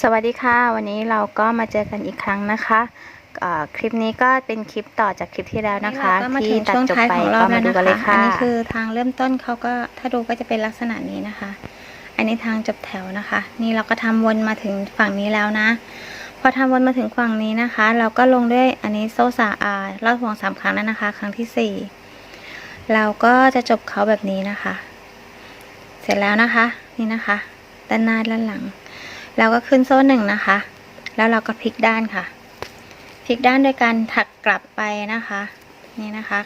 สวัสดีค่ะ วันนี้เราก็มาเจอกันอีกครั้งนะคะเอ่อคลิปนี้ก็เป็นคลิปต่อจากคลิปที่แล้วนะคะเราก็มาที่ถึงตัดช่วงจบท้ายไปของเราก็แล้มาวดูนะกันเลยคะค่ะอันนี้คือทางเริ่มต้นเขาก็ถ้าดูก็จะเป็นลักษณะนี้นะคะ อันนี้ทางจบแถวนะคะ นี่เราก็ทำวนมาถึงฝั่งนี้แล้วนะ พอทำวนมาถึงฝั่งนี้นะคะ เราก็ลงด้วยอันนี้โซ่สาอาลอดห่วงสามครั้งแล้วนะคะ ครั้งที่สี่เราก็จะจบเขาแบบนี้นะคะ เสร็จแล้วนะคะ นี่นะคะ ด้านหน้าด้านหลัง เราก็ขึ้นโซ่หนึ่งนะคะ แล้วเราก็พลิกด้านค่ะ พลิกด้านโดยการถักกลับไปนะคะ นี่นะคะ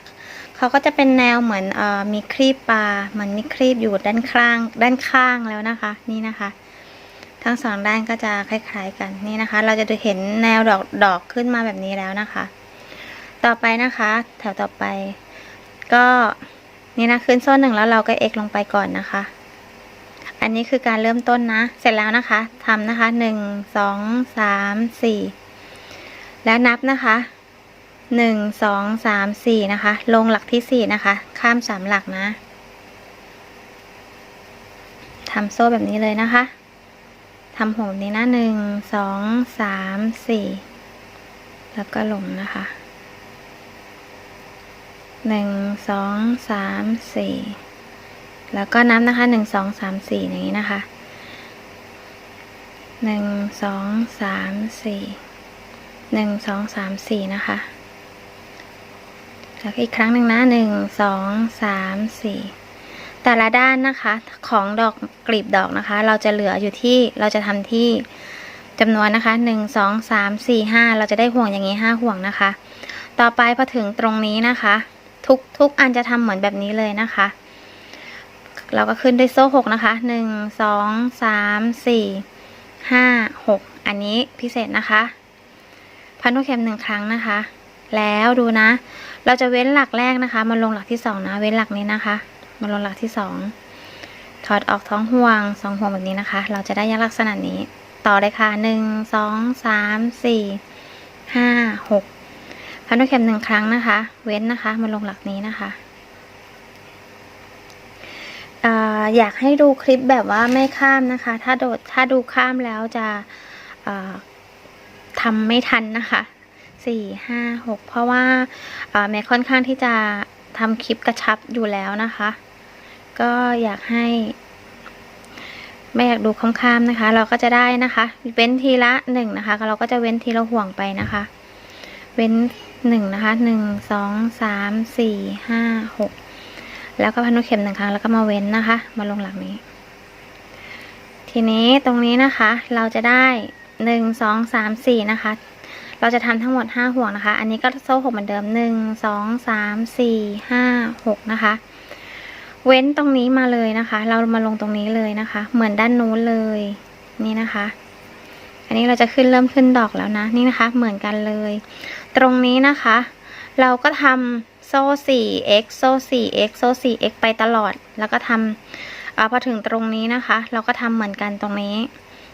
เขาก็จะเป็นแนวเหมือนออมีครีบปลาเหมือนมีครีบอยู่ด้านข้าง ด้านข้างแล้วนะคะ นี่นะคะ ทั้งสองด้านก็จะคล้ายๆกันนี่นะคะ เราจะเห็นแนวดอกดอกขึ้นมาแบบนี้แล้วนะคะ ต่อไปนะคะ แถวต่อไป ก็นี่นะขึ้นโซ่หนึ่งแล้วเราก็เอ็กลงไปก่อนนะคะ อันนี้คือการเริ่มต้นนะ เสร็จแล้วนะคะทำนะคะหนึ่งสองสามสี่แล้วนับนะคะหนึ่งสองสามสี่นะคะ ลงหลักที่สี่นะคะ ข้ามสามหลักนะทำโซ่แบบนี้เลยนะคะทำห่วงนี้นะหนึ่งสองสามสี่แล้วก็ลงนะคะหนึ่งสองสามสี่ แล้วก็นับนะคะหนึ่งสองสามสี่อย่างนี้นะคะหนึ่งสองสามสี่หนึ่งสองสามสี่นะคะ แล้วอีกครั้งหนึ่งนะหนึ่งสองสามสี่แต่ละด้านนะคะของดอกกลีบดอกนะคะ เราจะเหลืออยู่ที่เราจะทำที่จำนวนนะคะหนึ่งสองสามสี่ห้าเราจะได้ห่วงอย่างนี้ห้าห่วงนะคะ ต่อไปพอถึงตรงนี้นะคะ ทุกทุกอันจะทำเหมือนแบบนี้เลยนะคะ เราก็ขึ้นด้วยโซ่หกนะคะหนึ่งสองสามสี่ห้าหกอันนี้พิเศษนะคะ พันธุเข็มหนึ่งครั้งนะคะ แล้วดูนะ เราจะเว้นหลักแรกนะคะมาลงหลักที่สองนะ เว้นหลักนี้นะคะมาลงหลักที่สองถอดออกท้องห่วงสองห่วงแบบนี้นะคะ เราจะได้ยักษ์ลักษณะนี้ ต่อเลยค่ะหนึ่งสองสามสี่ห้าหกพันธุเข็มหนึ่งครั้งนะคะ เว้นนะคะมาลงหลักนี้นะคะ อยากให้ดูคลิปแบบว่าไม่ข้ามนะคะ ถ้าโดดถ้าดูข้ามแล้วจะทำไม่ทันนะคะสี่ห้าหกเพราะว่าอ่าแม่ค่อนข้างที่จะทำคลิปกระชับอยู่แล้วนะคะ ก็อยากให้ไม่อยากดูข้ามๆนะคะ เราก็จะได้นะคะเว้นทีละหนึ่งนะคะ เราก็จะเว้นทีละห่วงไปนะคะ เว้นหนึ่งนะคะหนึ่งสองสามสี่ห้าหก แล้วก็พันธุเข็มหนึ่งครั้งแล้วก็มาเว้นนะคะ มาลงหลักนี้ ทีนี้ตรงนี้นะคะ เราจะได้หนึ่งสองสามสี่นะคะ เราจะทำทั้งหมดห้าห่วงนะคะ อันนี้ก็โซ่หกเหมือนเดิมหนึ่งสองสามสี่ห้าหกนะคะ เว้นตรงนี้มาเลยนะคะ เรามาลงตรงนี้เลยนะคะ เหมือนด้านนู้นเลยนี่นะคะ อันนี้เราจะขึ้นเริ่มขึ้นดอกแล้วนะ นี่นะคะ เหมือนกันเลย ตรงนี้นะคะ เราก็ทำ โซ่ 4x โซ่ 4x โซ่ 4x ไปตลอด แล้วก็ทำอพอถึงตรงนี้นะคะ เราก็ทำเหมือนกันตรงนี้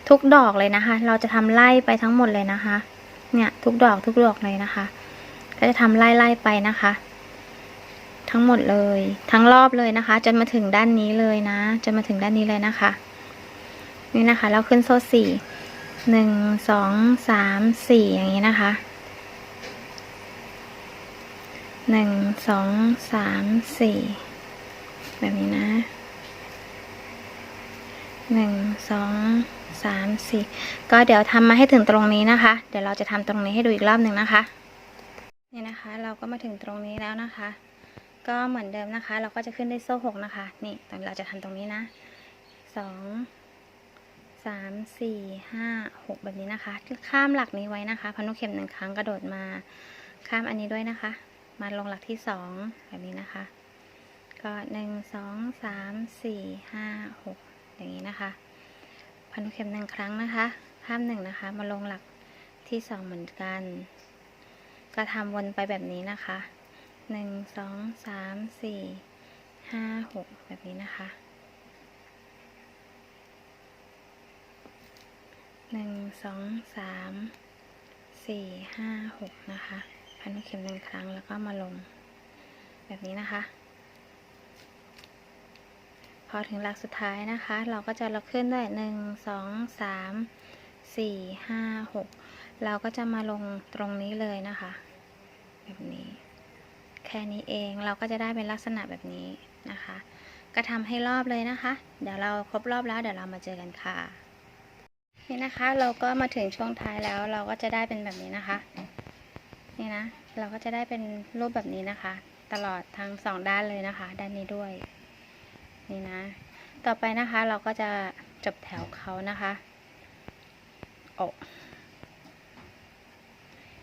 ทุกดอกเลยนะคะ เราจะทำไล่ไปทั้งหมดเลยนะคะ เนี่ยทุกดอกทุกดอกเลยนะคะ ก็จะทำไล่ไล่ไปนะคะ ทั้งหมดเลย ทั้งรอบเลยนะคะ จนมาถึงด้านนี้เลยนะ จนมาถึงด้านนี้เลยนะคะ นี่นะคะ เราขึ้นโซ่สี่หนึ่งสองสามสี่อย่างนี้นะคะ หนึ่งสองสามสี่แบบนี้นะหนึ่งสองสามสี่ก็เดี๋ยวทำมาให้ถึงตรงนี้นะคะ เดี๋ยวเราจะทำตรงนี้ให้ดูอีกรอบหนึ่งนะคะ นี่นะคะ เราก็มาถึงตรงนี้แล้วนะคะ ก็เหมือนเดิมนะคะ เราก็จะขึ้นด้วยโซ่หกนะคะ นี่ตอนเราจะทำตรงนี้นะสองสามสี่ห้าหกแบบนี้นะคะ ข้ามหลักนี้ไว้นะคะ พนุเข็มหนึ่งครั้งกระโดดมาข้ามอันนี้ด้วยนะคะ มาลงหลักที่สองแบบนี้นะคะ ก็หนึ่งสองสามสี่ห้าหกอย่างนี้นะคะ พันเข็มหนึ่งครั้งนะคะข้ามหนึ่งนะคะ มาลงหลักที่สองเหมือนกัน ก็ทำวนไปแบบนี้นะคะหนึ่งสองสามสี่ห้าหกแบบนี้นะคะหนึ่งสองสามสี่ห้าหกนะคะ พันเข็มหนึ่งครั้งแล้วก็มาลง แบบนี้นะคะ พอถึงหลักสุดท้ายนะคะ เราก็จะเราขึ้นด้วยหนึ่งสองสามสี่ห้าหกเราก็จะมาลงตรงนี้เลยนะคะ แบบนี้ แค่นี้เองเราก็จะได้เป็นลักษณะแบบนี้นะคะ ก็ทำให้รอบเลยนะคะ เดี๋ยวเราครบรอบแล้วเดี๋ยวเรามาเจอกันค่ะนี่นะคะเราก็มาถึงช่วงท้ายแล้วเราก็จะได้เป็นแบบนี้นะคะ นี่นะ เราก็จะได้เป็นรูปแบบนี้นะคะ ตลอดทั้งสองด้านเลยนะคะ ด้านนี้ด้วย นี่นะ ต่อไปนะคะเราก็จะจบแถวเขานะคะโอ้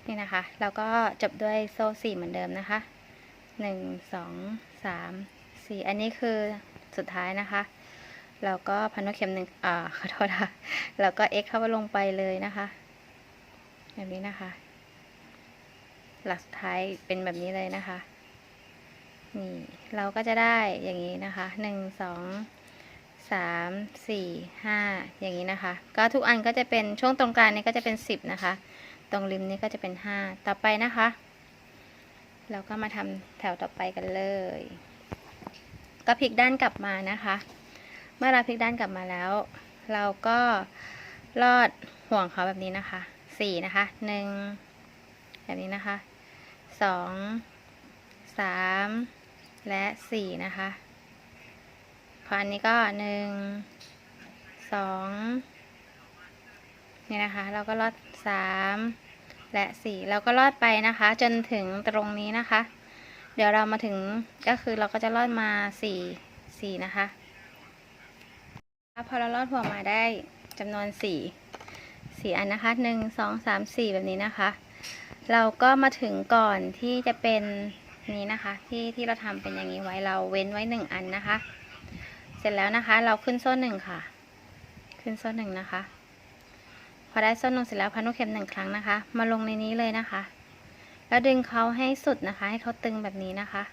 นี่นะคะ เราก็จบด้วยโซ่สี่เหมือนเดิมนะคะหนึ่งสองสามสี่อันนี้คือสุดท้ายนะคะเราก็พันนวดเข็มหนึ่งอ่าขอโทษค่ะแล้วก็ x เข้าไปลงไปเลยนะคะ แบบนี้นะคะ หลักสุดท้ายเป็นแบบนี้เลยนะคะ นี่ เราก็จะได้อย่างนี้นะคะหนึ่งสองสามสี่ห้าอย่างนี้นะคะ ก็ทุกอันก็จะเป็นช่วงตรงกลางนี้ก็จะเป็นสิบนะคะ ตรงริมนี้ก็จะเป็นห้าต่อไปนะคะ เราก็มาทำแถวต่อไปกันเลย ก็พลิกด้านกลับมานะคะ เมื่อเราพลิกด้านกลับมาแล้ว เราก็ลอดห่วงเขาแบบนี้นะคะสี่นะคะหนึ่งแบบนี้นะคะ สองสามและสี่นะคะพออันนี้ก็หนึ่งสองนี่นะคะ เราก็ลอดสามและสี่เราก็ลอดไปนะคะ จนถึงตรงนี้นะคะ เดี๋ยวเรามาถึงก็คือเราก็จะลอดมาสี่สี่นะคะพอเราลอดห่วงมาได้จำนวนสี่สี่อันนะคะหนึ่งสองสามสี่แบบนี้นะคะ เราก็มาถึงก่อนที่จะเป็นนี้นะคะ ที่ที่เราทำเป็นอย่างนี้ไว้เราเว้นไว้หนึ่งอันนะคะ เสร็จแล้วนะคะ เราขึ้นโซ่หนึ่งค่ะ ขึ้นโซ่หนึ่งนะคะ พอได้โซ่หนึ่งเสร็จแล้วพันลูกเข็มหนึ่งครั้งนะคะ มาลงในนี้เลยนะคะ แล้วดึงเขาให้สุดนะคะ ให้เขาตึงแบบนี้นะคะ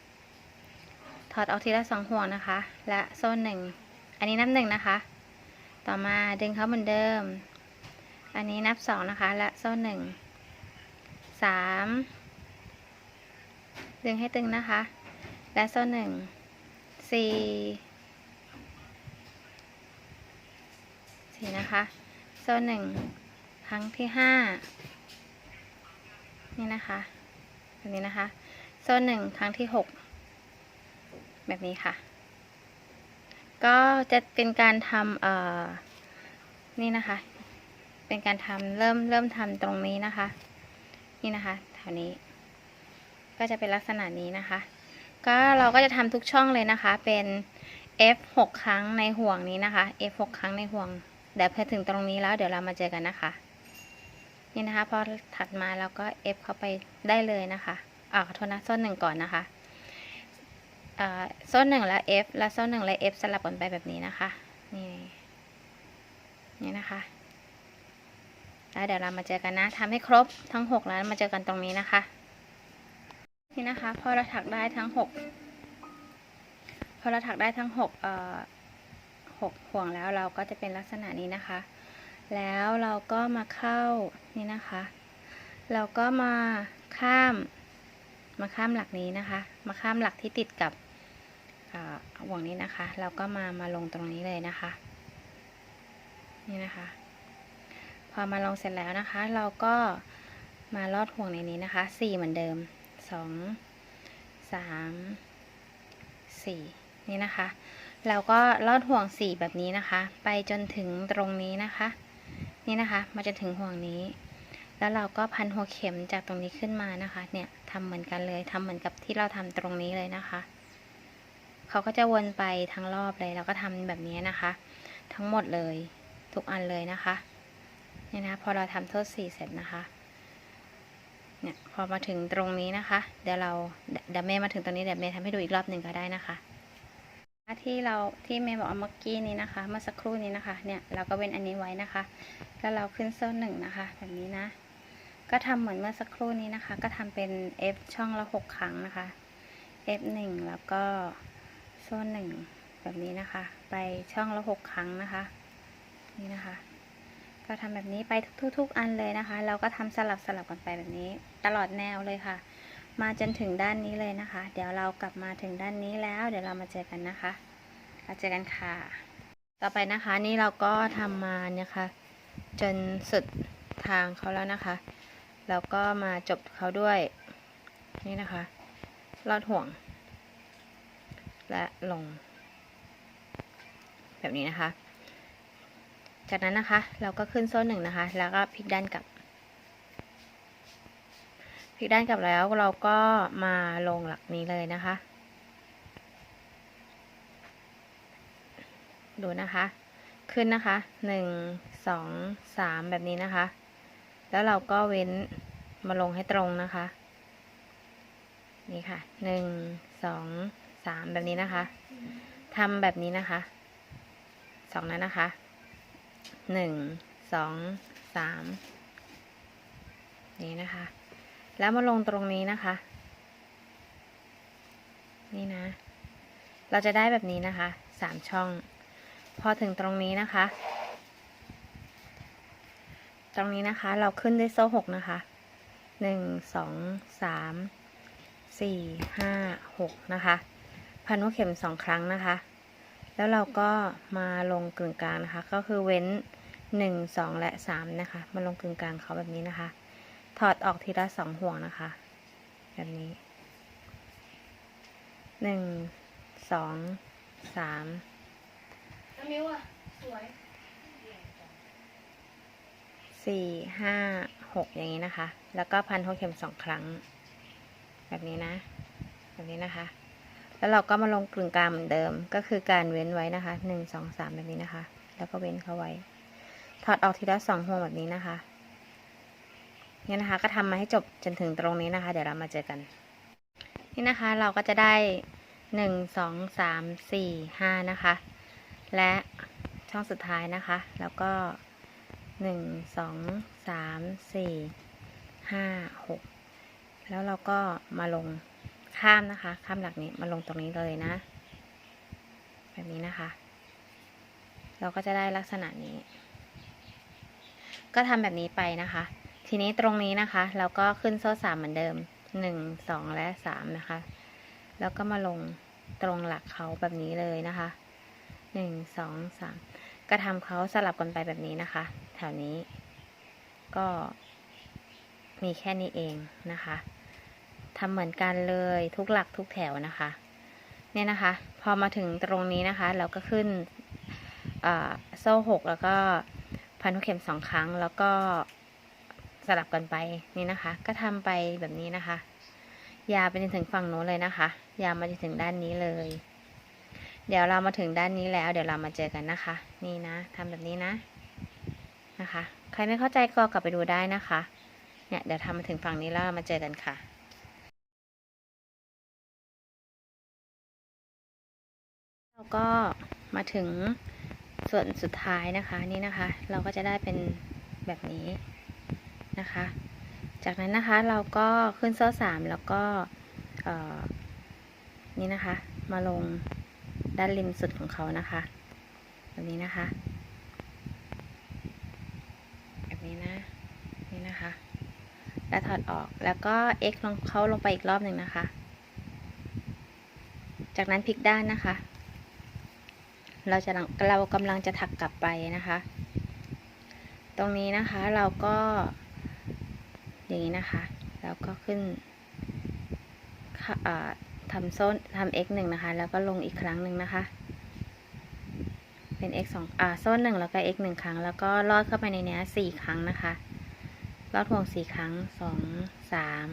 ถอดเอาทีละสองห่วงนะคะ และโซ่หนึ่งอันนี้นับหนึ่งนะคะ ต่อมาดึงเขาเหมือนเดิม อันนี้นับสองนะคะ และโซ่หนึ่ง สามดึงให้ตึงนะคะ และโซ่หนึ่งสี่สี่นะคะ โซ่หนึ่งครั้งที่ห้านี่นะคะแบบนี้นะคะ โซ่หนึ่งครั้งที่หกแบบนี้ค่ะ ก็จะเป็นการทำเอ่อนี่นะคะ เป็นการทำเริ่มเริ่มทำตรงนี้นะคะ นี่นะคะแถวนี้ ก็จะเป็นลักษณะนี้นะคะ ก็เราก็จะทำทุกช่องเลยนะคะ เป็น F 6ครั้งในห่วงนี้นะคะ F 6ครั้งในห่วง เดี๋ยวพอถึงตรงนี้แล้วเดี๋ยวเรามาเจอกันนะคะ นี่นะคะ พอถัดมาเราก็ F เข้าไปได้เลยนะคะอ่าขอโทษนะส้นหนึ่งก่อนนะคะอ่าส้นหนึ่งและ F และส้นหนึ่งและ F สลับกันไปแบบนี้นะคะ นี่ นี่นะคะ แล้วเดี๋ยวเรามาเจอกันนะทำให้ครบทั้งหกแล้วมาเจอกันตรงนี้นะคะ นี่นะคะพอเราถักได้ทั้งหกพอเราถักได้ทั้งหกเอ่อหกห่วงแล้วเราก็จะเป็นลักษณะนี้นะคะ แล้วเราก็มาเข้านี่นะคะ เราก็มาข้ามมาข้ามหลักนี้นะคะ มาข้ามหลักที่ติดกับห่วงนี้นะคะ เราก็มามาลงตรงนี้เลยนะคะ นี่นะคะ อมาลงเสร็จแล้วนะคะ เราก็มาลอดห่วงในนี้นะคะสี่เหมือนเดิมสองสามสี่นี่นะคะ เราก็ลอดห่วงสี่แบบนี้นะคะ ไปจนถึงตรงนี้นะคะ นี่นะคะมาจนถึงห่วงนี้ แล้วเราก็พันหัวเข็มจากตรงนี้ขึ้นมานะคะ เนี่ยทำเหมือนกันเลยทำเหมือนกับที่เราทำตรงนี้เลยนะคะเขาก็จะวนไปทั้งรอบเลย แล้วก็ทำแบบนี้นะคะ ทั้งหมดเลยทุกอันเลยนะคะ นี่ยนะพอเราทำโทษสี่เสร็จนะคะเนี่ยพอมาถึงตรงนี้นะคะ เดี๋ยวเราเดี๋ยวเมย์มาถึงตรงนี้เดี๋ยวเมย์ทำให้ดูอีกรอบหนึ่งก็ได้นะคะ ที่เราที่เมย์บอกเอาเมื่อกี้นี้นะคะเมื่อสักครู่นี้นะคะ เนี่ยเราก็เว้นอันนี้ไว้นะคะ แล้วเราขึ้นโซ่หนึ่งนะคะ แบบนี้นะ ก็ทำเหมือนเมื่อสักครู่นี้นะคะ ก็ทำเป็น F ช่องละหกครั้งนะคะ F หนึ่งแล้วก็โซ่หนึ่งแบบนี้นะคะ ไปช่องละหกครั้งนะคะ นี่นะคะ ก็ทำแบบนี้ไปทุก ๆ อันเลยนะคะ เราก็ทำสลับสลับกันไปแบบนี้ ตลอดแนวเลยค่ะ มาจนถึงด้านนี้เลยนะคะ เดี๋ยวเรากลับมาถึงด้านนี้แล้ว เดี๋ยวเรามาเจอกันนะคะเราเจอกันค่ะ ต่อไปนะคะนี่เราก็ทำมาเนี่ยค่ะ จนสุดทางเขาแล้วนะคะ แล้วก็มาจบเขาด้วยนี่นะคะลอดห่วง และลง แบบนี้นะคะ จากนั้นนะคะ เราก็ขึ้นโซ่หนึ่งนะคะ แล้วก็พลิกด้านกลับ พลิกด้านกลับแล้วเราก็มาลงหลักนี้เลยนะคะ ดูนะคะ ขึ้นนะคะหนึ่งสองสามแบบนี้นะคะ แล้วเราก็เว้นมาลงให้ตรงนะคะ นี่ค่ะหนึ่งสองสามแบบนี้นะคะทำแบบนี้นะคะสองนั้นนะคะ หนึ่งสองสามนี่นะคะ แล้วมาลงตรงนี้นะคะ นี่นะ เราจะได้แบบนี้นะคะสามช่อง พอถึงตรงนี้นะคะ ตรงนี้นะคะเราขึ้นด้วยโซ่หกนะคะหนึ่งสองสามสี่ห้าหกนะคะ พันหัวเข็มสองครั้งนะคะ แล้วเราก็มาลงกึ่งกลางนะคะ ก็คือเว้น หนึ่งสองและสามนะคะ มาลงกึ่งกลางเขาแบบนี้นะคะ ถอดออกทีละสองห่วงนะคะ แบบนี้หนึ่งสองสามมิวอะ สวยสี่ห้าหกอย่างนี้นะคะ แล้วก็พันหัวเข็มสองครั้ง แบบนี้นะ แบบนี้นะคะ แล้วเราก็มาลงกลึงกลางเหมือนเดิม ก็คือการเว้นไว้นะคะหนึ่งสองสามแบบนี้นะคะ แล้วก็เว้นเข้าไว้ ถอดออกทีละสองห่วงแบบนี้นะคะนี่นะคะ ก็ทำมาให้จบจนถึงตรงนี้นะคะ เดี๋ยวเรามาเจอกัน นี่นะคะเราก็จะได้หนึ่งสองสามสี่ห้านะคะ และช่องสุดท้ายนะคะ แล้วก็หนึ่งสองสามสี่ห้าหกแล้วเราก็มาลงข้ามนะคะ ข้ามหลักนี้มาลงตรงนี้เลยนะ แบบนี้นะคะ เราก็จะได้ลักษณะนี้ ก็ทำแบบนี้ไปนะคะ ทีนี้ตรงนี้นะคะ เราก็ขึ้นโซ่สามเหมือนเดิมหนึ่งสองและสามนะคะ แล้วก็มาลงตรงหลักเขาแบบนี้เลยนะคะหนึ่งสองสามก็ทำเขาสลับกันไปแบบนี้นะคะ แถวนี้ ก็มีแค่นี้เองนะคะทำเหมือนกันเลยทุกหลักทุกแถวนะคะ เนี่ยนะคะ พอมาถึงตรงนี้นะคะ เราก็ขึ้นโซ่หกแล้วก็ พันทุกเข็มสองครั้ง แล้วก็สลับกันไปนี่นะคะ ก็ทำไปแบบนี้นะคะ ยาไปจนถึงฝั่งโน้นเลยนะคะ ยามาจนถึงด้านนี้เลย เดี๋ยวเรามาถึงด้านนี้แล้ว เดี๋ยวเรามาเจอกันนะคะ นี่นะทำแบบนี้นะนะคะ ใครไม่เข้าใจก็กลับไปดูได้นะคะ เนี่ยเดี๋ยวทำมาถึงฝั่งนี้แล้วเรามาเจอกันค่ะเราก็มาถึง ส่วนสุดท้ายนะคะนี่นะคะ เราก็จะได้เป็นแบบนี้นะคะ จากนั้นนะคะเราก็ขึ้นโซ่สามแล้วก็นี่นะคะ มาลงด้านริมสุดของเขานะคะ แบบนี้นะคะ แบบนี้นะนี่นะคะ แล้วถอดออกแล้วก็ x ลงเขาลงไปอีกรอบหนึ่งนะคะ จากนั้นพลิกด้านนะคะ เราจะเรากำลังจะถักกลับไปนะคะ ตรงนี้นะคะเราก็อย่างนี้นะคะ แล้วก็ขึ้นค่ะอ่ทำโซนทำ x หนึ่งนะคะ แล้วก็ลงอีกครั้งหนึ่งนะคะ เป็น x สองอ่าโซนหนึ่งแล้วก็ x หนึ่งครั้ง แล้วก็ลอดเข้าไปในเนี้ยสี่ครั้งนะคะ ลอดห่วงสี่ครั้งสองสาม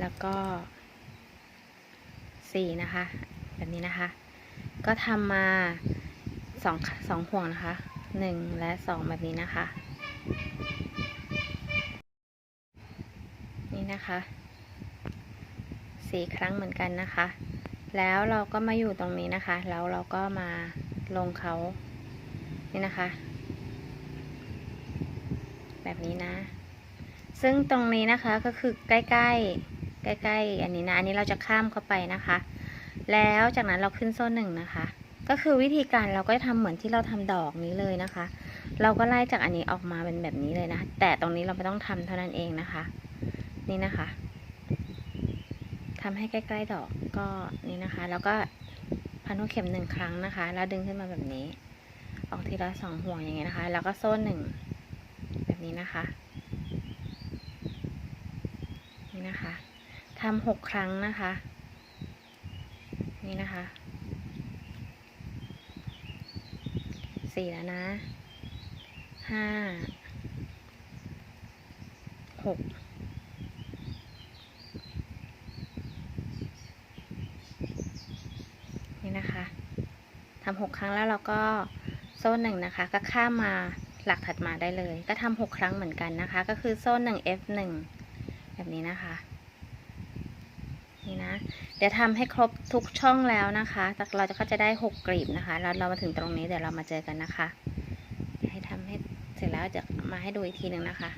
แล้วก็สี่นะคะ แบบนี้นะคะ ก็ทำมาสองสองห่วงนะคะหนึ่งและสองแบบนี้นะคะ นี่นะคะสี่ครั้งเหมือนกันนะคะ แล้วเราก็มาอยู่ตรงนี้นะคะ แล้วเราก็มาลงเขานี่นะคะ แบบนี้นะ ซึ่งตรงนี้นะคะก็คือใกล้ๆใกล้ๆอันนี้นะ อันนี้เราจะข้ามเข้าไปนะคะ แล้วจากนั้นเราขึ้นโซ่หนึ่งนะคะ ก็คือวิธีการเราก็จะทำเหมือนที่เราทำดอกนี้เลยนะคะ เราก็ไล่จากอันนี้ออกมาเป็นแบบนี้เลยนะ แต่ตรงนี้เราไม่ต้องทำเท่านั้นเองนะคะ นี่นะคะทำให้ใกล้ๆดอกก็นี่นะคะ แล้วก็พันหัวเข็มหนึ่งครั้งนะคะ แล้วดึงขึ้นมาแบบนี้ ออกทีละสองห่วงอย่างเงี้ยนะคะ แล้วก็โซ่หนึ่งแบบนี้นะคะ นี่นะคะทำหกครั้งนะคะ นี่นะคะสี่แล้วนะห้าหกนี่นะคะทำหกครั้งแล้วเราก็โซ่หนึ่งนะคะ ก็ข้ามมาหลักถัดมาได้เลย ก็ทำหกครั้งเหมือนกันนะคะ ก็คือโซ่หนึ่ง F หนึ่งแบบนี้นะคะ นี่นะ เดี๋ยวทำให้ครบทุกช่องแล้วนะคะเราจะก็จะได้หกกลีบนะคะ แล้วเรามาถึงตรงนี้เดี๋ยวเรามาเจอกันนะคะ ให้ทำให้เสร็จแล้วจะมาให้ดูอีกทีหนึ่งนะคะ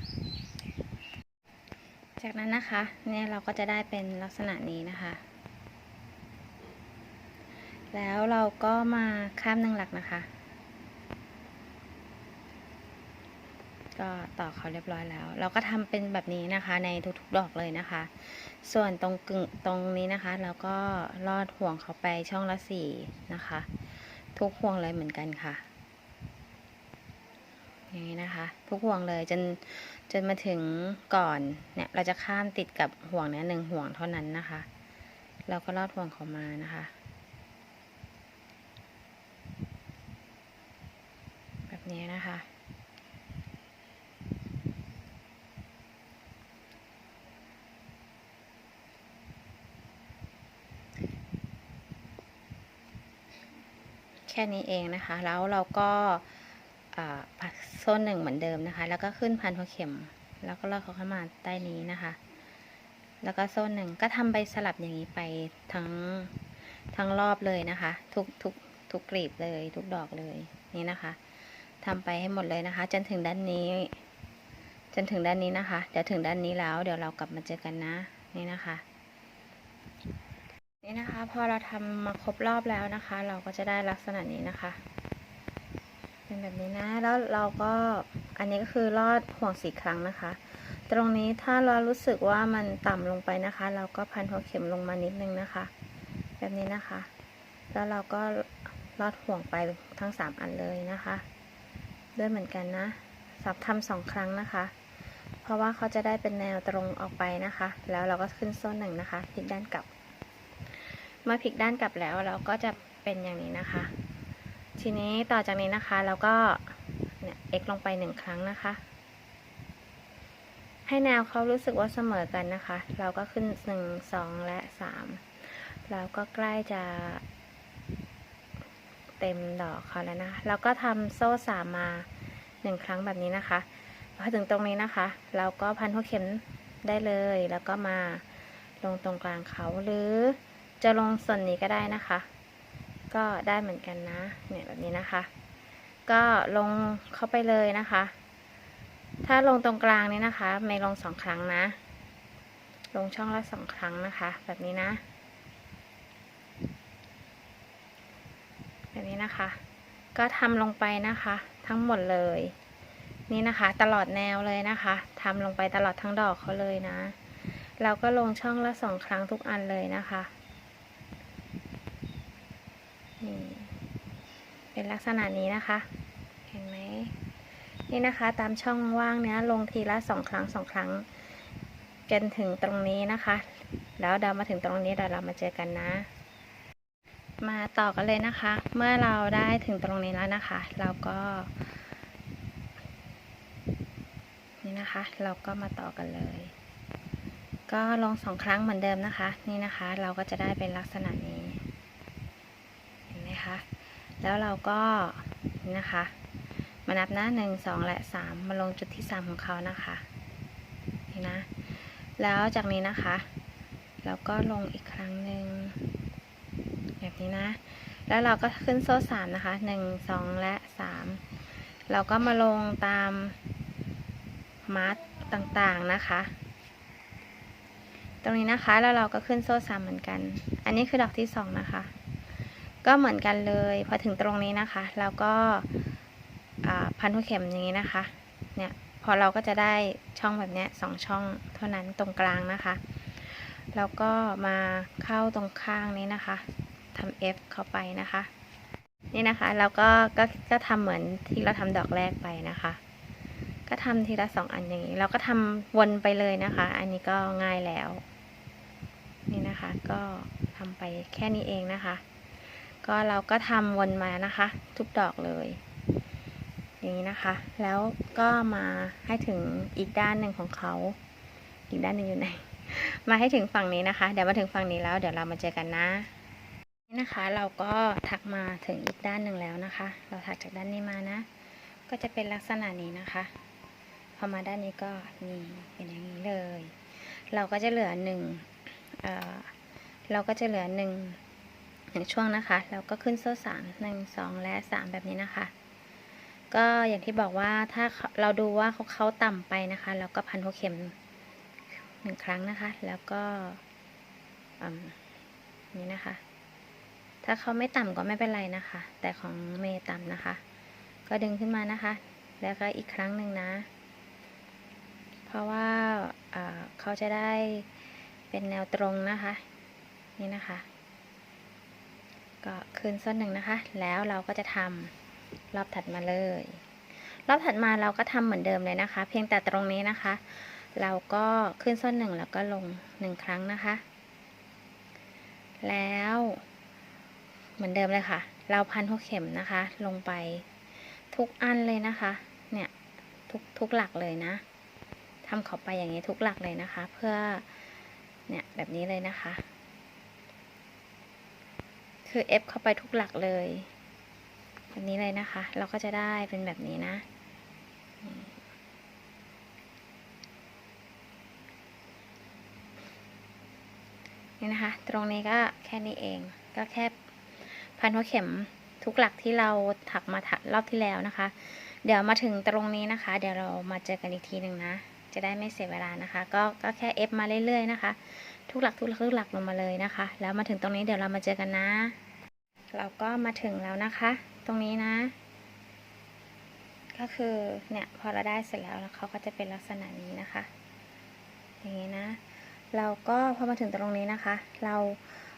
จากนั้นนะคะ เนี่ยเราก็จะได้เป็นลักษณะนี้นะคะ แล้วเราก็มาข้ามหนึ่งหลักนะคะ ก็ต่อเขาเรียบร้อยแล้ว เราก็ทำเป็นแบบนี้นะคะ ในทุกๆดอกเลยนะคะ ส่วนตรงกึ่งตรงนี้นะคะ เราก็ลอดห่วงเขาไปช่องละสี่นะคะ ทุกห่วงเลยเหมือนกันค่ะอย่างนี้นะคะ ทุกห่วงเลยจนจนมาถึงก่อนเนี่ยเราจะข้ามติดกับห่วงนี้หนึ่งห่วงเท่านั้นนะคะ เราก็ลอดห่วงเขามานะคะแบบนี้นะคะ ค่นี้เองนะคะ แล้วเราก็อ่าปักโซ่หนึ่งเหมือนเดิมนะคะ แล้วก็ขึ้นพันหัวเข็ม แล้วก็ลอดเขาเข้ามาใต้นี้นะคะ แล้วก็โซ่หนึ่งก็ทำใบสลับอย่างนี้ไปทั้งทั้งรอบเลยนะคะ ทุกทุกทุกกลีบเลย ทุกดอกเลยนี่นะคะทำไปให้หมดเลยนะคะ จนถึงด้านนี้ จนถึงด้านนี้นะคะ เดี๋ยวถึงด้านนี้แล้ว เดี๋ยวเรากลับมาเจอกันนะนี่นะคะ นี่นะคะ พอเราทำมาครบรอบแล้วนะคะ เราก็จะได้ลักษณะนี้นะคะ เป็นแบบนี้นะ แล้วเราก็อันนี้ก็คือลอดห่วงสี่ครั้งนะคะ ตรงนี้ถ้าเรารู้สึกว่ามันต่ำลงไปนะคะ เราก็พันหัวเข็มลงมานิดนึงนะคะ แบบนี้นะคะ แล้วเราก็ลอดห่วงไปทั้งสามอันเลยนะคะ ด้วยเหมือนกันนะ สับทำสองครั้งนะคะ เพราะว่าเขาจะได้เป็นแนวตรงออกไปนะคะ แล้วเราก็ขึ้นโซ่หนึ่งนะคะพลิกด้านกลับ เมื่อพลิกด้านกลับแล้วเราก็จะเป็นอย่างนี้นะคะ ทีนี้ต่อจากนี้นะคะเราก็เนี่ย x ลงไปหนึ่งครั้งนะคะ ให้แนวเขารู้สึกว่าเสมอกันนะคะ เราก็ขึ้นหนึ่งสองและสามเราก็ใกล้จะเต็มดอกเขาแล้วนะเราก็ทำโซ่สามมาหนึ่งครั้งแบบนี้นะคะพอถึงตรงนี้นะคะ เราก็พันหัวเข็มได้เลย แล้วก็มาลงตรงกลางเขาหรือ จะลงส่วนนี้ก็ได้นะคะ ก็ได้เหมือนกันนะเนี่ยแบบนี้นะคะ ก็ลงเข้าไปเลยนะคะ ถ้าลงตรงกลางนี้นะคะ ไม่ลงสองครั้งนะ ลงช่องละสองครั้งนะคะ แบบนี้นะ แบบนี้นะคะ ก็ทำลงไปนะคะ ทั้งหมดเลยนี่นะคะ ตลอดแนวเลยนะคะทำลงไปตลอดทั้งดอกเขาเลยนะ เราก็ลงช่องละสองครั้งทุกอันเลยนะคะ เป็นลักษณะนี้นะคะ เห็นไหมนี่นะคะ ตามช่องว่างเนี้ยลงทีละสองครั้งสองครั้งจนถึงตรงนี้นะคะ แล้วเดามาถึงตรงนี้เดี๋ยวเรามาเจอกันนะ มาต่อกันเลยนะคะ เมื่อเราได้ถึงตรงนี้แล้วนะคะ เราก็ นี่นะคะ เราก็มาต่อกันเลย ก็ลงสองครั้งเหมือนเดิมนะคะ นี่นะคะ เราก็จะได้เป็นลักษณะนี้ แล้วเราก็นะคะ มานับนะหนึ่งสองและสามมาลงจุดที่สามของเขานะคะนี่นะ แล้วจากนี้นะคะเราก็ลงอีกครั้งหนึ่งแบบนี้นะ แล้วเราก็ขึ้นโซ่สามนะคะหนึ่งสองและสามเราก็มาลงตามมาร์กต่างๆนะคะ ตรงนี้นะคะแล้วเราก็ขึ้นโซ่สามเหมือนกัน อันนี้คือดอกที่สองนะคะ ก็เหมือนกันเลยพอถึงตรงนี้นะคะเราก็พันหัวเข็มอย่างนี้นะคะเนี่ยพอเราก็จะได้ช่องแบบนี้สองช่องเท่านั้นตรงกลางนะคะ แล้วก็มาเข้าตรงข้างนี้นะคะทำ F เข้าไปนะคะ นี่นะคะเราก็ก็ก็ทำเหมือนที่เราทำดอกแรกไปนะคะ ก็ทำทีละสองอันอย่างนี้ เราก็ทำวนไปเลยนะคะ อันนี้ก็ง่ายแล้ว นี่นะคะก็ทำไปแค่นี้เองนะคะ ก็เราก็ทำวนมานะคะ ทุกดอกเลย อย่างนี้นะคะ แล้วก็มาให้ถึงอีกด้านหนึ่งของเขา อีกด้านหนึ่งอยู่ไหน มาให้ถึงฝั่งนี้นะคะ เดี๋ยวมาถึงฝั่งนี้แล้ว เดี๋ยวเรามาเจอกันนะนี่นะคะ เราก็ถักมาถึงอีกด้านหนึ่งแล้วนะคะ เราถักจากด้านนี้มานะ ก็จะเป็นลักษณะนี้นะคะพอมาด้านนี้ก็นี่เป็นอย่างนี้เลย เราก็จะเหลือหนึ่งเเราก็จะเหลือหนึ่ง หนึ่งช่วงนะคะเราก็ขึ้นโซ่สามหนึ่งสองและสามแบบนี้นะคะ ก็อย่างที่บอกว่าถ้าเราดูว่าเขาเขาต่ำไปนะคะเราก็พันหัวเข็มหนึ่งครั้งนะคะ แล้วก็นี่นะคะ ถ้าเขาไม่ต่ำก็ไม่เป็นไรนะคะ แต่ของเมย์ต่ำนะคะ ก็ดึงขึ้นมานะคะ แล้วก็อีกครั้งหนึ่งนะ เพราะว่าเขาจะได้เป็นแนวตรงนะคะ นี่นะคะ ก็คืนส้นหนึ่งนะคะ แล้วเราก็จะทำรอบถัดมาเลย รอบถัดมาเราก็ทำเหมือนเดิมเลยนะคะ เพียงแต่ตรงนี้นะคะ เราก็ขึ้นส้นหนึ่งแล้วก็ลงหนึ่งครั้งนะคะ แล้วเหมือนเดิมเลยค่ะ เราพันหัวเข็มนะคะ ลงไปทุกอันเลยนะคะ เนี่ยทุกทุกหลักเลยนะทำเข้าไปอย่างนี้ทุกหลักเลยนะคะ เพื่อเนี่ยแบบนี้เลยนะคะ คือ F เข้าไปทุกหลักเลย แบบนี้เลยนะคะ เราก็จะได้เป็นแบบนี้นะ นี่นะคะ ตรงนี้ก็แค่นี้เอง ก็แค่พันหัวเข็มทุกหลักที่เราถักมาถักรอบที่แล้วนะคะ เดี๋ยวมาถึงตรงนี้นะคะ เดี๋ยวเรามาเจอกันอีกทีหนึ่งนะ จะได้ไม่เสียเวลานะคะ ก็ก็แค่เอฟมาเรื่อยๆนะคะ ทุกหลักทุกหลักทุกหลักลงมาเลยนะคะ แล้วมาถึงตรงนี้เดี๋ยวเรามาเจอกันนะ เราก็มาถึงแล้วนะคะ ตรงนี้นะ ก็คือเนี่ยพอเราได้เสร็จแล้วแล้วเขาก็จะเป็นลักษณะนี้นะคะ อย่างนี้นะ เราก็พอมาถึงตรงนี้นะคะ เรา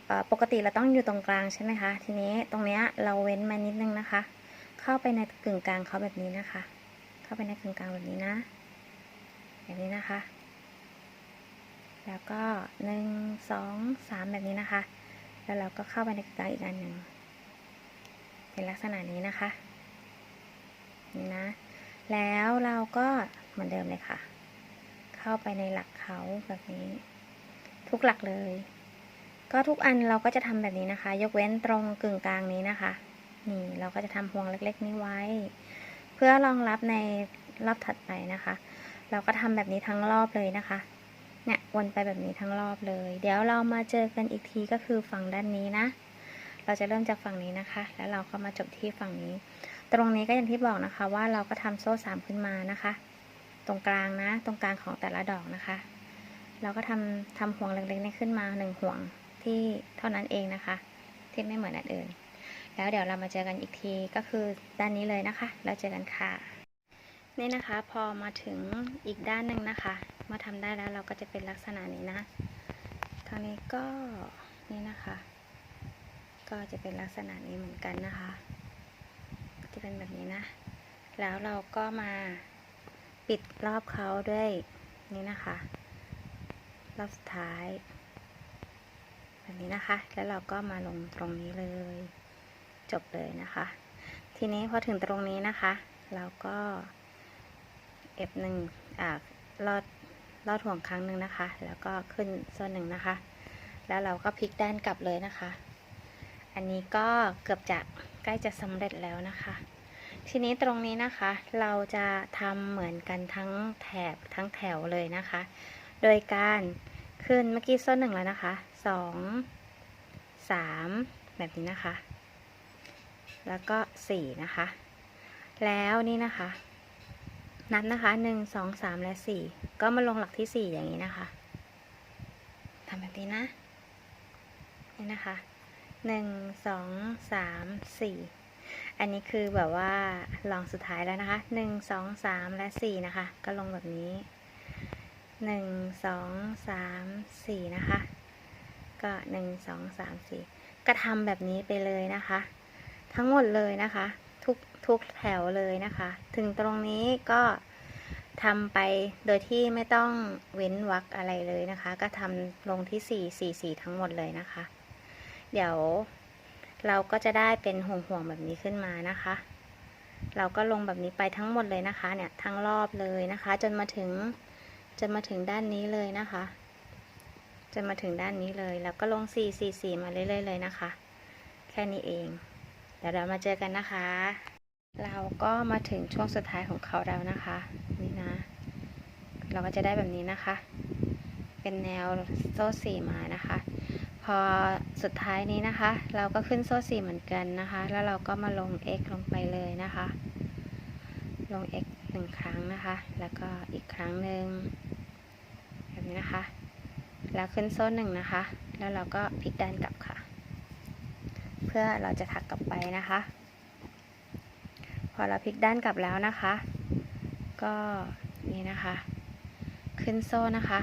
เปกติเราต้องอยู่ตรงกลางใช่ไหมคะ ทีนี้ตรงเนี้ยเราเว้นมานิดนึงนะคะ เข้าไปในกึ่งกลางเขาแบบนี้นะคะ เข้าไปในกึ่งกลางแบบนี้นะ แบบนี้นะคะ แล้วก็หนึ่งสองสามแบบนี้นะคะ แล้วเราก็เข้าไปในกึ่งกลางอีกอันหนึ่งเป็นลักษณะนี้นะคะนี่นะ แล้วเราก็เหมือนเดิมเลยค่ะ เข้าไปในหลักเขาแบบนี้ ทุกหลักเลย ก็ทุกอันเราก็จะทำแบบนี้นะคะ ยกเว้นตรงกึ่งกลางนี้นะคะ นี่เราก็จะทำห่วงเล็ก ๆ นี้ไว้ เพื่อรองรับในรอบถัดไปนะคะ เราก็ทำแบบนี้ทั้งรอบเลยนะคะ เนี่ยวนไปแบบนี้ทั้งรอบเลย เดี๋ยวเรามาเจอกันอีกทีก็คือฝั่งด้านนี้นะ เราจะเริ่มจากฝั่งนี้นะคะ แล้วเราก็มาจบที่ฝั่งนี้ ตรงนี้ก็อย่างที่บอกนะคะว่าเราก็ทำโซ่สามขึ้นมานะคะ ตรงกลางนะ ตรงกลางของแต่ละดอกนะคะ เราก็ทำทำห่วงเล็กๆนี้ขึ้นมาหนึ่งห่วงที่เท่านั้นเองนะคะ ที่ไม่เหมือนอันอื่น แล้วเดี๋ยวเรามาเจอกันอีกทีก็คือด้านนี้เลยนะคะ แล้วเจอกันค่ะ นี่นะคะ พอมาถึงอีกด้านหนึ่งนะคะ มาทำได้แล้วเราก็จะเป็นลักษณะนี้นะทางนี้ก็นี่นะคะ ก็จะเป็นลักษณะนี้เหมือนกันนะคะ จะเป็นแบบนี้นะ แล้วเราก็มาปิดรอบเขาด้วยนี่นะคะ รอบสุดท้าย แบบนี้นะคะ แล้วเราก็มาลงตรงนี้เลย จบเลยนะคะ ทีนี้พอถึงตรงนี้นะคะ เราก็ เอฟหนึ่งอ่าลอดลอดห่วงครั้งหนึ่งนะคะ แล้วก็ขึ้นส่วนหนึ่งนะคะ แล้วเราก็พลิกด้านกลับเลยนะคะ อันนี้ก็เกือบจะใกล้จะสำเร็จแล้วนะคะ ทีนี้ตรงนี้นะคะ เราจะทำเหมือนกันทั้งแถบทั้งแถวเลยนะคะ โดยการขึ้นเมื่อกี้ส้นหนึ่งแล้วนะคะสองสามแบบนี้นะคะ แล้วก็สี่นะคะ แล้วนี่นะคะ นับนะคะหนึ่งสองสามและสี่ก็มาลงหลักที่สี่อย่างนี้นะคะทำแบบนี้นะนี่นะคะหนึ่งสองสามสี่อันนี้คือแบบว่าลองสุดท้ายแล้วนะคะหนึ่งสองสามและสี่นะคะ ก็ลงแบบนี้หนึ่งสองสามสี่นะคะ ก็หนึ่งสองสามสี่ก็ทำแบบนี้ไปเลยนะคะ ทั้งหมดเลยนะคะ ทุกแถวเลยนะคะ ถึงตรงนี้ก็ทำไปโดยที่ไม่ต้องเว้นวรรคอะไรเลยนะคะ ก็ทำลงที่สี่สี่สี่ทั้งหมดเลยนะคะ เดี๋ยวเราก็จะได้เป็นห่วงๆแบบนี้ขึ้นมานะคะ เราก็ลงแบบนี้ไปทั้งหมดเลยนะคะ เนี่ยทั้งรอบเลยนะคะ จนมาถึงจนมาถึงด้านนี้เลยนะคะ จนมาถึงด้านนี้เลย แล้วก็ลง4 4 4มาเรื่อยๆเลยนะคะ แค่นี้เอง เดี๋ยวเรามาเจอกันนะคะ เราก็มาถึงช่วงสุดท้ายของเขาแล้วนะคะ นี่นะ เราก็จะได้แบบนี้นะคะ เป็นแนวโซ่สี่มานะคะ พอสุดท้ายนี้นะคะ เราก็ขึ้นโซ่สี่เหมือนกันนะคะ แล้วเราก็มาลง x ลงไปเลยนะคะ ลง x หนึ่งครั้งนะคะ แล้วก็อีกครั้งหนึ่งแบบนี้นะคะ แล้วขึ้นโซ่หนึ่งนะคะ แล้วเราก็พลิกด้านกลับค่ะ เพื่อเราจะถักกลับไปนะคะ อเราพลิกด้านกลับแล้วนะคะ ก็นี่นะคะ ขึ้นโซ่นะคะ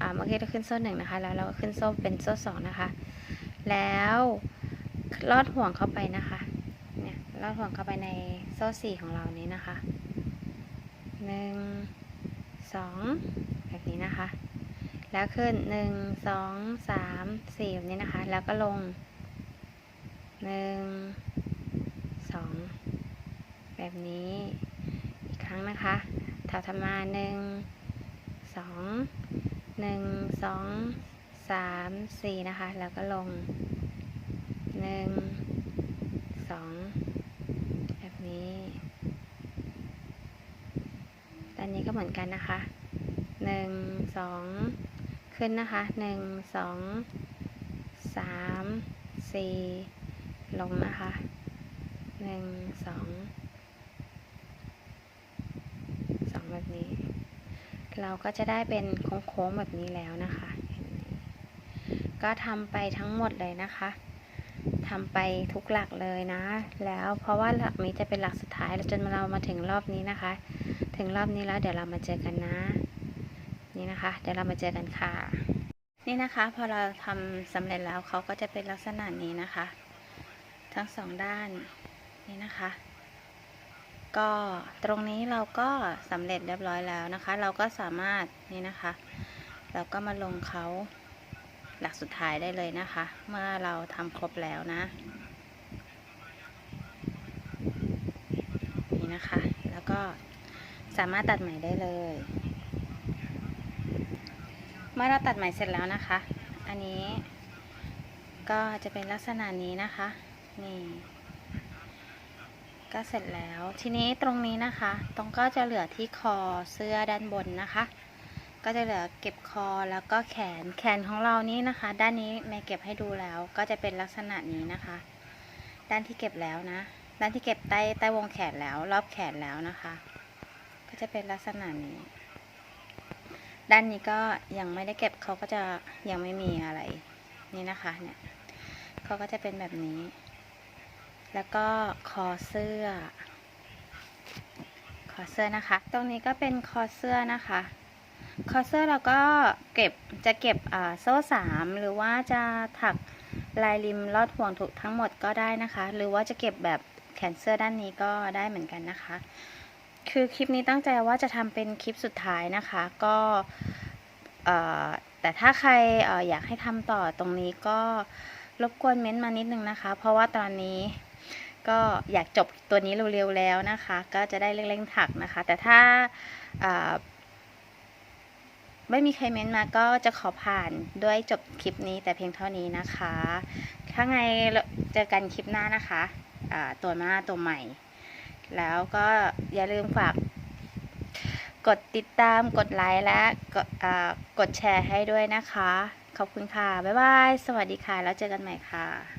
อ่าเมื่อกี้เราขึ้นโซ่หนึ่งนะคะ แล้วเราก็ขึ้นโซ่เป็นโซ่สองนะคะ แล้วลอดห่วงเข้าไปนะคะเนี่ยลอดห่วงเข้าไปในโซ่สี่ของเรานี้นะคะหนึ่งสองแบบนี้นะคะ แล้วขึ้นหนึ่งสองสามสี่แบบนี้นะคะ แล้วก็ลงหนึ่งสอง แบบนี้อีกครั้งนะคะแถวทำมาหนึ่งสองหนึ่งสองสามสี่นะคะ แล้วก็ลงหนึ่งสองแบบนี้ด้านนี้ก็เหมือนกันนะคะหนึ่งสองขึ้นนะคะหนึ่งสองสามสี่ลงนะคะหนึ่งสองสองแบบนี้ เราก็จะได้เป็นโค้งๆแบบนี้แล้วนะคะ ก็ทำไปทั้งหมดเลยนะคะทำไปทุกหลักเลยนะ แล้วเพราะว่าหลักนี้จะเป็นหลักสุดท้ายแล้วจนเรามาถึงรอบนี้นะคะ ถึงรอบนี้แล้วเดี๋ยวเรามาเจอกันนะ นี่นะคะ เดี๋ยวเรามาเจอกันค่ะ นี่นะคะพอเราทำสำเร็จแล้วเขาก็จะเป็นลักษณะนี้นะคะ ทั้งสองด้านนี่นะคะ ก็ตรงนี้เราก็สำเร็จเรียบร้อยแล้วนะคะ เราก็สามารถนี่นะคะ เราก็มาลงเขาหลักสุดท้ายได้เลยนะคะ เมื่อเราทำครบแล้วนะ นี่นะคะ แล้วก็สามารถตัดไหมได้เลย เมื่อเราตัดไหมเสร็จแล้วนะคะ อันนี้ก็จะเป็นลักษณะนี้นะคะ นี่ ก็เสร็จแล้ว ทีนี้ตรงนี้นะคะ ตรงก็จะเหลือที่คอเสื้อด้านบนนะคะ ก็จะเหลือเก็บคอแล้วก็แขน แขนของเรานี้นะคะ ด้านนี้แม่เก็บให้ดูแล้ว ก็จะเป็นลักษณะนี้นะคะ ด้านที่เก็บแล้วนะ ด้านที่เก็บใต้ใต้วงแขนแล้ว รอบแขนแล้วนะคะ ก็จะเป็นลักษณะนี้ ด้านนี้ก็ยังไม่ได้เก็บเขาก็จะยังไม่มีอะไร นี่นะคะ เนี่ยเขาก็จะเป็นแบบนี้ แล้วก็คอเสื้อ คอเสื้อนะคะ ตรงนี้ก็เป็นคอเสื้อนะคะ คอเสื้อเราก็เก็บจะเก็บโซ่สามหรือว่าจะถักลายริมลอดห่วงถูกทั้งหมดก็ได้นะคะ หรือว่าจะเก็บแบบแขนเสื้อด้านนี้ก็ได้เหมือนกันนะคะ คือคลิปนี้ตั้งใจว่าจะทำเป็นคลิปสุดท้ายนะคะ ก็แต่ถ้าใครอออยากให้ทำต่อตรงนี้ก็รบกวนเม้นต์มานิดนึงนะคะ เพราะว่าตอนนี้ ก็อยากจบตัวนี้เร็วๆแล้วนะคะ ก็จะได้เร่งๆถักนะคะ แต่ถ้าไม่มีใครเม้นมาก็จะขอผ่านด้วยจบคลิปนี้แต่เพียงเท่านี้นะคะ ถ้าไงเจอกันคลิปหน้านะคะตัวหน้าตัวใหม่ แล้วก็อย่าลืมฝากกดติดตามกดไลค์และกดกดแชร์ให้ด้วยนะคะ ขอบคุณค่ะ บ๊ายบาย สวัสดีค่ะ แล้วเจอกันใหม่ค่ะ